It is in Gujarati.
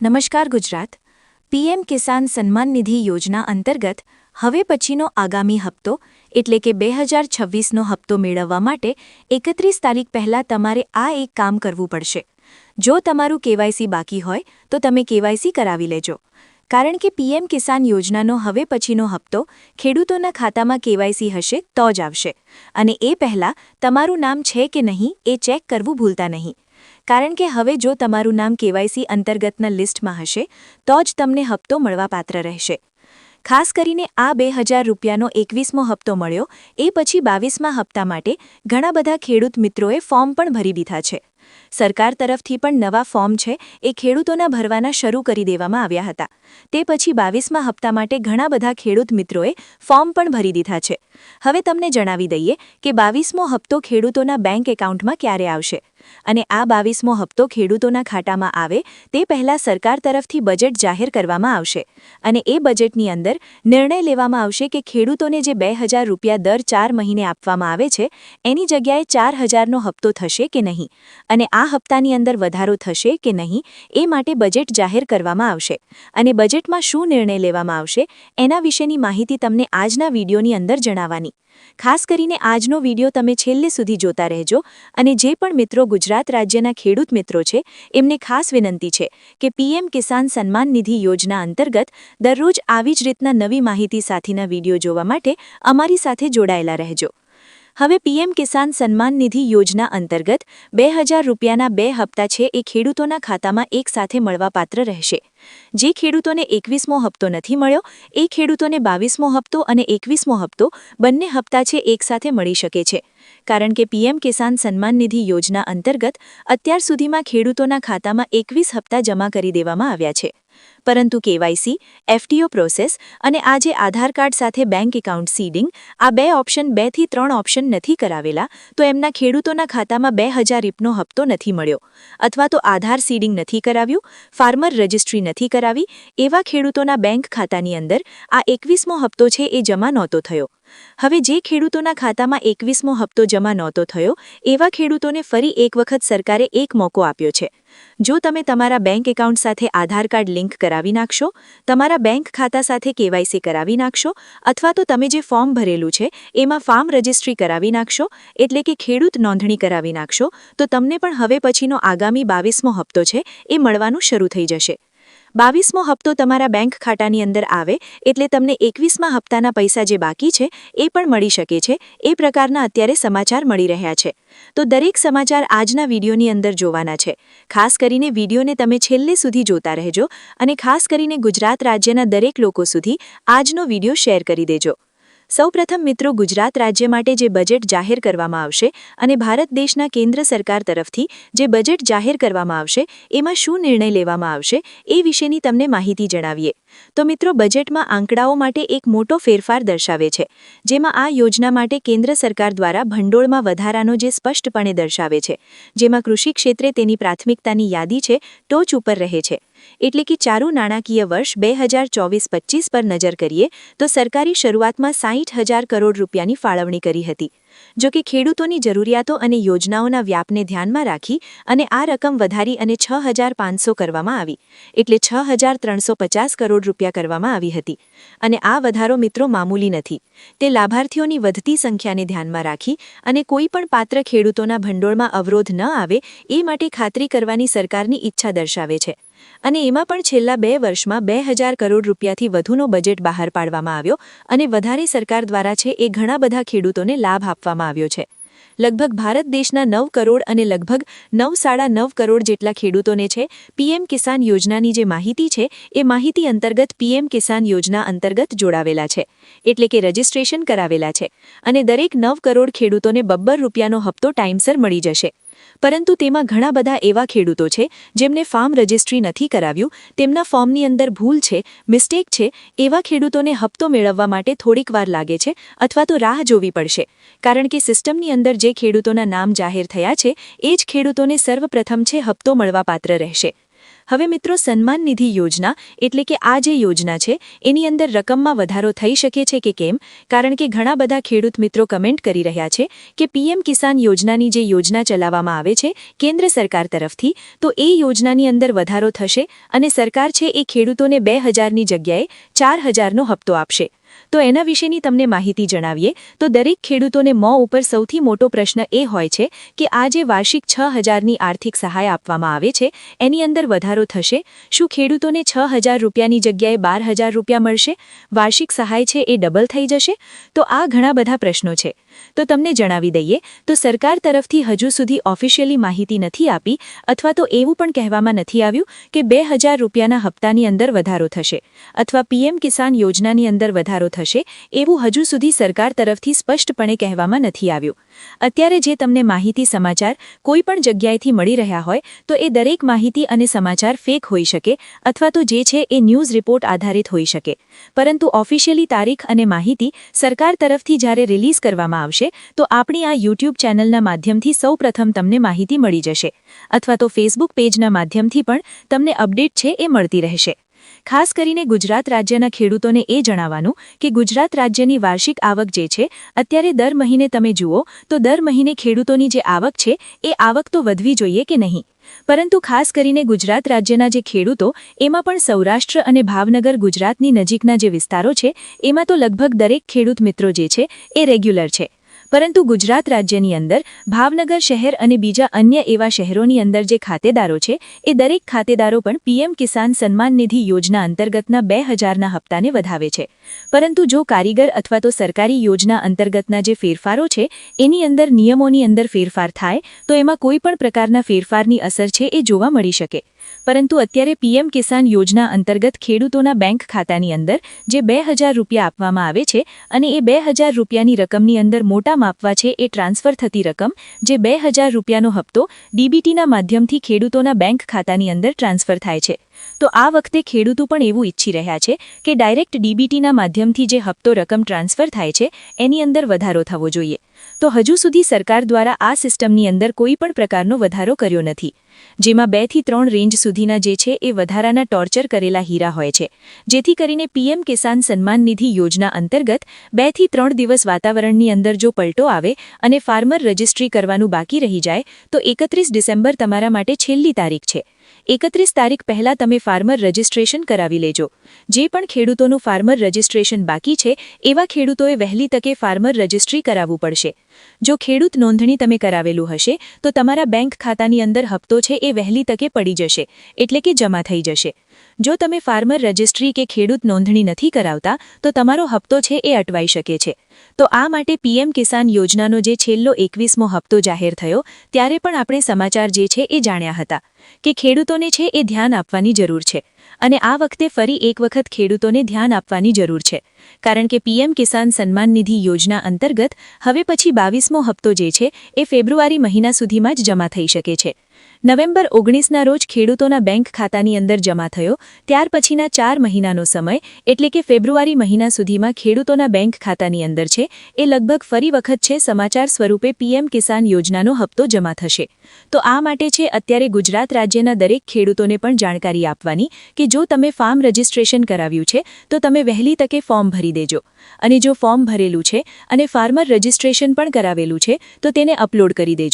નમસ્કાર ગુજરાત. પીએમ કિસાન સન્માન નિધિ યોજના અંતર્ગત હવે પછીનો આગામી હપ્તો, એટલે કે બે હજાર છવ્વીસનો હપ્તો મેળવવા માટે એકત્રીસ તારીખ પહેલાં તમારે આ એક કામ કરવું પડશે. જો તમારું કેવાયસી બાકી હોય, તો તમે કેવાયસી કરાવી લેજો. કારણ કે પીએમ કિસાન યોજનાનો હવે પછીનો હપ્તો ખેડૂતોના ખાતામાં કેવાયસી હશે તો જ આવશે. અને એ પહેલાં તમારું નામ છે કે નહીં એ ચેક કરવું ભૂલતા નહીં. કારણ કે હવે જો તમારું નામ કેવાયસી અંતર્ગતના લિસ્ટમાં હશે, તો જ તમને હપ્તો મળવાપાત્ર રહેશે. ખાસ કરીને આ બે હજાર રૂપિયાનો એકવીસમો હપ્તો મળ્યો, એ પછી બાવીસમા હપ્તા માટે ઘણા બધા ખેડૂત મિત્રોએ ફોર્મ પણ ભરી દીધા છે. સરકાર તરફથી પણ નવા ફોર્મ છે, એ ખેડૂતોના ભરવાના શરૂ કરી દેવામાં આવ્યા હતા. તે પછી બાવીસમા હપ્તા માટે ઘણા બધા ખેડૂત મિત્રોએ ફોર્મ પણ ભરી દીધા છે. હવે તમને જણાવી દઈએ કે બાવીસમો હપ્તો ખેડૂતોના બેંક એકાઉન્ટમાં ક્યારે આવશે. અને આ બાવીસમો હપ્તો ખેડૂતોના ખાતામાં આવે તે પહેલાં સરકાર તરફથી બજેટ જાહેર કરવામાં આવશે. અને એ બજેટની અંદર નિર્ણય લેવામાં આવશે કે ખેડૂતોને જે બે રૂપિયા દર ચાર મહિને આપવામાં આવે છે, એની જગ્યાએ ચાર હજારનો હપ્તો થશે કે નહીં? અને આ હપ્તાની અંદર વધારો થશે કે નહીં, એ માટે બજેટ જાહેર કરવામાં આવશે. અને બજેટમાં શું નિર્ણય લેવામાં આવશે, એના વિશેની માહિતી તમને આજના વિડીયોની અંદર જણાવવાની. ખાસ કરીને આજનો વીડિયો તમે છેલ્લે સુધી જોતા રહેજો અને જે પણ મિત્રો ગુજરાત રાજ્યના ખેડૂત મિત્રો છે, એમને ખાસ વિનંતી છે કે પીએમ કિસાન સન્માન નિધિ યોજના અંતર્ગત દરરોજ આવી જ રીતના નવી માહિતી સાથેના વીડિયો જોવા માટે અમારી સાથે જોડાયેલા રહેજો. હવે પીએમ કિસાન સન્માન નિધિ યોજના અંતર્ગત બે હજાર રૂપિયાના બે હપ્તા છે એ ખેડૂતોના ખાતામાં એકસાથે મળવાપાત્ર રહેશે. જે ખેડૂતોને એકવીસમો હપ્તો નથી મળ્યો, એ ખેડૂતોને બાવીસમો હપ્તો અને એકવીસમો હપ્તો બંને હપ્તા છે એકસાથે મળી શકે છે. કારણ કે પીએમ કિસાન સન્માન નિધિ યોજના અંતર્ગત અત્યાર સુધીમાં ખેડૂતોના ખાતામાં એકવીસ હપ્તા જમા કરી દેવામાં આવ્યા છે. પરંતુ કેવાયસી એફટીઓ પ્રોસેસ અને આજે આધાર કાર્ડ સાથે બેંક એકાઉન્ટ સીડિંગ, આ બે ઓપ્શન બેથી ત્રણ ઓપ્શન નથી કરાવેલા, તો એમના ખેડૂતોના ખાતામાં બે હજાર રીપનો હપ્તો નથી મળ્યો. અથવા તો આધાર સીડિંગ નથી કરાવ્યું, ફાર્મર રજિસ્ટ્રી નથી કરાવી, એવા ખેડૂતોના બેંક ખાતાની અંદર આ એકવીસમો હપ્તો છે એ જમા નહોતો થયો. હવે જે ખેડૂતોના ખાતામાં એકવીસમો હપ્તો જમા નહોતો થયો, એવા ખેડૂતોને ફરી એક વખત સરકારે એક મોકો આપ્યો છે. જો તમે તમારા બેંક એકાઉન્ટ સાથે આધાર કાર્ડ લિંક કરાવી નાખશો, તમારા બેંક ખાતા સાથે કેવાયસી કરાવી નાખશો, અથવા તો તમે જે ફોર્મ ભરેલું છે, એમાં ફાર્મ રજિસ્ટ્રી કરાવી નાખશો, એટલે કે ખેડૂત નોંધણી કરાવી નાખશો, તો તમને પણ હવે પછીનો આગામી બાવીસમો હપ્તો છે, એ મળવાનું શરૂ થઈ જશે. બાવીસમો હપ્તો તમારા બેંક ખાતાની અંદર આવે એટલે તમને એકવીસમા હપ્તાના પૈસા જે બાકી છે એ પણ મળી શકે છે. એ પ્રકારના અત્યારે સમાચાર મળી રહ્યા છે. તો દરેક સમાચાર આજના વિડીયોની અંદર જોવાના છે. ખાસ કરીને વિડીયોને તમે છેલ્લે સુધી જોતા રહેજો અને ખાસ કરીને ગુજરાત રાજ્યના દરેક લોકો સુધી આજનો વીડિયો શેર કરી દેજો. સૌપ્રથમ મિત્રો ગુજરાત રાજ્ય માટે જે બજેટ જાહેર કરવામાં આવશે અને ભારત દેશના કેન્દ્ર સરકાર તરફથી જે બજેટ જાહેર કરવામાં આવશે, એમાં શું નિર્ણય લેવામાં આવશે, એ વિશેની તમને માહિતી જણાવીએ. તો મિત્રો, બજેટમાં આંકડાઓ માટે એક મોટો ફેરફાર દર્શાવે છે, જેમાં આ યોજના માટે કેન્દ્ર સરકાર દ્વારા ભંડોળમાં વધારાનો જે સ્પષ્ટપણે દર્શાવે છે, જેમાં કૃષિ ક્ષેત્રે તેની પ્રાથમિકતાની યાદી છે, ટોચ ઉપર રહે છે. એટલે કે ચારુ નાણાકીય વર્ષ બે હજાર ચોવીસ પચીસ પર નજર કરીએ, તો સરકારી શરૂઆતમાં સાહીઠ હજાર કરોડ રૂપિયાની ફાળવણી કરી હતી. જો કે ખેડૂતોની જરૂરિયાતો અને યોજનાઓના વ્યાપને ધ્યાનમાં રાખી અને આ રકમ વધારી અને છ હજાર પાંચસો કરવામાં આવી, એટલે છ હજાર ત્રણસો પચાસ કરોડ રૂપિયા કરવામાં આવી હતી. અને આ વધારો મિત્રો મામૂલી નથી. તે લાભાર્થીઓની વધતી સંખ્યાને ધ્યાનમાં રાખી અને કોઈ પણ પાત્ર ખેડૂતોના ભંડોળમાં અવરોધ ન આવે એ માટે ખાતરી કરવાની સરકારની ઈચ્છા દર્શાવે છે. અને એમાં પણ છેલ્લા બે વર્ષમાં બે હજાર કરોડ રૂપિયાથી વધુનો બજેટ બહાર પાડવામાં આવ્યો અને વધારે સરકાર દ્વારા છે એ ઘણા બધા ખેડૂતોને લાભ આપવામાં આવ્યો છે. લગભગ ભારત દેશના નવ કરોડ અને લગભગ નવ સાડા નવ કરોડ જેટલા ખેડૂતોને છે પીએમ કિસાન યોજનાની જે માહિતી છે એ માહિતી અંતર્ગત પીએમ કિસાન યોજના અંતર્ગત જોડાવેલા છે, એટલે કે રજીસ્ટ્રેશન કરાવેલા છે અને દરેક નવ કરોડ ખેડૂતોને બબ્બર રૂપિયાનો હપ્તો ટાઈમસર મળી જશે. પરંતુ તેમાં ઘણા બધા એવા ખેડૂતો છે, જેમને ફાર્મ રજિસ્ટ્રી નથી કરાવ્યું, તેમના ફોર્મની અંદર ભૂલ છે, મિસ્ટેક છે, એવા ખેડૂતોને હપ્તો મેળવવા માટે થોડીક વાર લાગે છે અથવા તો રાહ જોવી પડશે. કારણ કે સિસ્ટમની અંદર જે ખેડૂતોના નામ જાહેર થયા છે, એ જ ખેડૂતોને સર્વપ્રથમ છે હપ્તો મળવાપાત્ર રહેશે. હવે મિત્રો સન્માન નિધિ યોજના એટલે કે આ જે યોજના છે, એની અંદર રકમમાં વધારો થઈ શકે છે કે કેમ? કારણ કે ઘણા બધા ખેડૂત મિત્રો કમેન્ટ કરી રહ્યા છે કે પીએમ કિસાન યોજનાની જે યોજના ચલાવવામાં આવે છે, કેન્દ્ર સરકાર તરફથી, તો એ યોજનાની અંદર વધારો થશે અને સરકાર છે એ ખેડૂતોને બે હજારની જગ્યાએ ચાર હજારનો હપ્તો આપશે. તો એના વિશેની તમને માહિતી જણાવીએ. તો દરેક ખેડૂતોને મો ઉપર સૌથી મોટો પ્રશ્ન એ હોય છે કે આ જે વાર્ષિક છ હજારની આર્થિક સહાય આપવામાં આવે છે, એની અંદર વધારો થશે? શું ખેડૂતોને છ હજાર રૂપિયાની જગ્યાએ બાર હજાર રૂપિયા મળશે? વાર્ષિક સહાય છે એ ડબલ થઈ જશે? તો આ ઘણા બધા પ્રશ્નો છે. તો તમને જણાવી દઈએ, તો સરકાર તરફથી હજુ સુધી ઓફિશિયલી માહિતી નથી આપી અથવા તો એવું પણ કહેવામાં નથી આવ્યું કે બે હજાર રૂપિયાના હપ્તાની અંદર વધારો થશે અથવા પીએમ કિસાન યોજનાની અંદર વધારો થશે એવું હજુ સુધી સરકાર તરફથી સ્પષ્ટપણે કહેવામાં નથી આવ્યું. અત્યારે જે તમને માહિતી સમાચાર કોઈ પણ જગ્યાએથી મળી રહ્યા હોય, તો એ દરેક માહિતી અને સમાચાર ફેક હોઈ શકે અથવા તો જે છે એ ન્યૂઝ રિપોર્ટ આધારિત હોઈ શકે. પરંતુ ઓફિશિયલી તારીખ અને માહિતી સરકાર તરફથી જ્યારે રિલીઝ કરવામાં આવશે, તો આપણી આ યુટ્યુબ ચેનલના માધ્યમથી સૌપ્રથમ તમને માહિતી મળી જશે. અથવા તો ફેસબુક પેજના માધ્યમથી પણ તમને અપડેટ છે એ મળતી રહેશે. ખાસ કરીને ગુજરાત રાજ્યના ખેડૂતોને એ જણાવવાનું કે ગુજરાત રાજ્યની વાર્ષિક આવક જે છે, અત્યારે દર મહિને તમે જુઓ, તો દર મહિને ખેડૂતોની જે આવક છે, એ આવક તો વધવી જોઈએ કે નહીં. પરંતુ ખાસ કરીને ગુજરાત રાજ્યના જે ખેડૂતો, એમાં પણ સૌરાષ્ટ્ર અને ભાવનગર ગુજરાતની નજીકના જે વિસ્તારો છે, એમાં તો લગભગ દરેક ખેડૂત મિત્રો જે છે, એ રેગ્યુલર છે. પરંતુ ગુજરાત રાજ્યની અંદર, ભાવનગર શહેર અને બીજા અન્ય એવા શહેરોની અંદર જે ખાતેદારો છે, એ દરેક ખાતેદારો પણ પીએમ કિસાન સન્માન નિધિ યોજના અંતર્ગતના બે હજારના હપ્તાને વધાવે છે. પરંતુ જો કારીગર અથવા તો સરકારી યોજના અંતર્ગતના જે ફેરફારો છે, એની અંદર નિયમોની અંદર ફેરફાર થાય, તો એમાં કોઈ પણ પ્રકારના ફેરફારની અસર છે એ જોવા મળી શકે. પરંતુ અત્યારે પીએમ કિસાન યોજના અંતર્ગત ખેડૂતોના બેંક ખાતાની અંદર, જે બે રૂપિયા આપવામાં આવે છે અને એ બે રૂપિયાની રકમની અંદર મોટા માપવા છે, એ ટ્રાન્સફર થતી રકમ, જે બે રૂપિયાનો હપ્તો, ડીબીટીના માધ્યમથી ખેડૂતોના બેંક ખાતાની અંદર ટ્રાન્સફર થાય છે. તો આ વખતે ખેડૂતો પણ એવું ઈચ્છી રહ્યા છે કે ડાયરેક્ટ ડીબીટીના માધ્યમથી જે હપ્તો રકમ ટ્રાન્સફર થાય છે, એની અંદર વધારો થવો જોઈએ. તો હજુ સુધી સરકાર દ્વારા આ સિસ્ટમની અંદર કોઈ પણ પ્રકારનો વધારો કર્યો નથી. જેમાં બેથી ત્રણ રેન્જ સુધીના જે છે એ વધારાના ટોર્ચર કરેલા હીરા હોય છે. જેથી કરીને પીએમ કિસાન સન્માન નિધિ યોજના અંતર્ગત બેથી ત્રણ દિવસ વાતાવરણની અંદર જો પલટો આવે અને ફાર્મર રજિસ્ટ્રી કરવાનું બાકી રહી જાય, તો એકત્રીસ ડિસેમ્બર તમારા માટે છેલ્લી તારીખ છે. એકત્રીસ તારીખ પહેલા તમે ફાર્મર રજિસ્ટ્રેશન કરાવી લેજો. જે પણ ખેડૂતોનું ફાર્મર રજિસ્ટ્રેશન બાકી છે, એવા ખેડૂતોએ વહેલી તકે ફાર્મર રજિસ્ટ્રી કરાવવું પડશે. જો ખેડૂત નોંધણી તમે કરાવેલું હશે, તો તમારા બેંક ખાતાની અંદર હપ્તો છે એ વહેલી તકે પડી જશે, એટલે કે જમા થઈ જશે. જો તમે ફાર્મર રજિસ્ટ્રી કે ખેડૂત નોંધણી નથી કરાવતા, તો તમારો હપ્તો છે એ અટવાઈ શકે છે. તો આ માટે પીએમ કિસાન યોજનાનો જે છેલ્લો એકવીસમો હપ્તો જાહેર થયો, ત્યારે પણ આપણે સમાચાર જે છે એ જાણ્યા હતા, કે ખેડૂતોને છે એ ધ્યાન આપવાની જરૂર છે. અને આ વખતે ફરી એક વખત ખેડૂતોને ધ્યાન આપવાની જરૂર છે. કારણ કે પીએમ કિસાન સન્માન નિધિ યોજના અંતર્ગત, હવે પછી બાવીસમો હપ્તો જે છે, એ ફેબ્રુઆરી મહિના સુધીમાં જ જમા થઈ શકે છે. નવેમ્બર ઓગણીસના રોજ ખેડૂતોના બેંક ખાતાની અંદર જમા થયો. ત્યાર પછીના ચાર મહિનાનો સમય, એટલે કે ફેબ્રુઆરી મહિના સુધીમાં ખેડૂતોના બેંક ખાતાની અંદર છે, એ લગભગ ફરી વખત છે, સમાચાર સ્વરૂપે પીએમ કિસાન યોજનાનો હપ્તો જમા થશે. તો આ માટે છે, અત્યારે ગુજરાત રાજ્યના દરેક ખેડૂતોને પણ જાણકારી આપવાની કે જો તમે ફાર્મ રજિસ્ટ્રેશન કરાવ્યું છે, તો તમે વહેલી તકે ફોર્મ ભરી દેજો. અને જો ફોર્મ ભરેલું છે અને ફાર્મર રજિસ્ટ્રેશન પણ કરાવેલું છે, તો તેને અપલોડ કરી દેજો.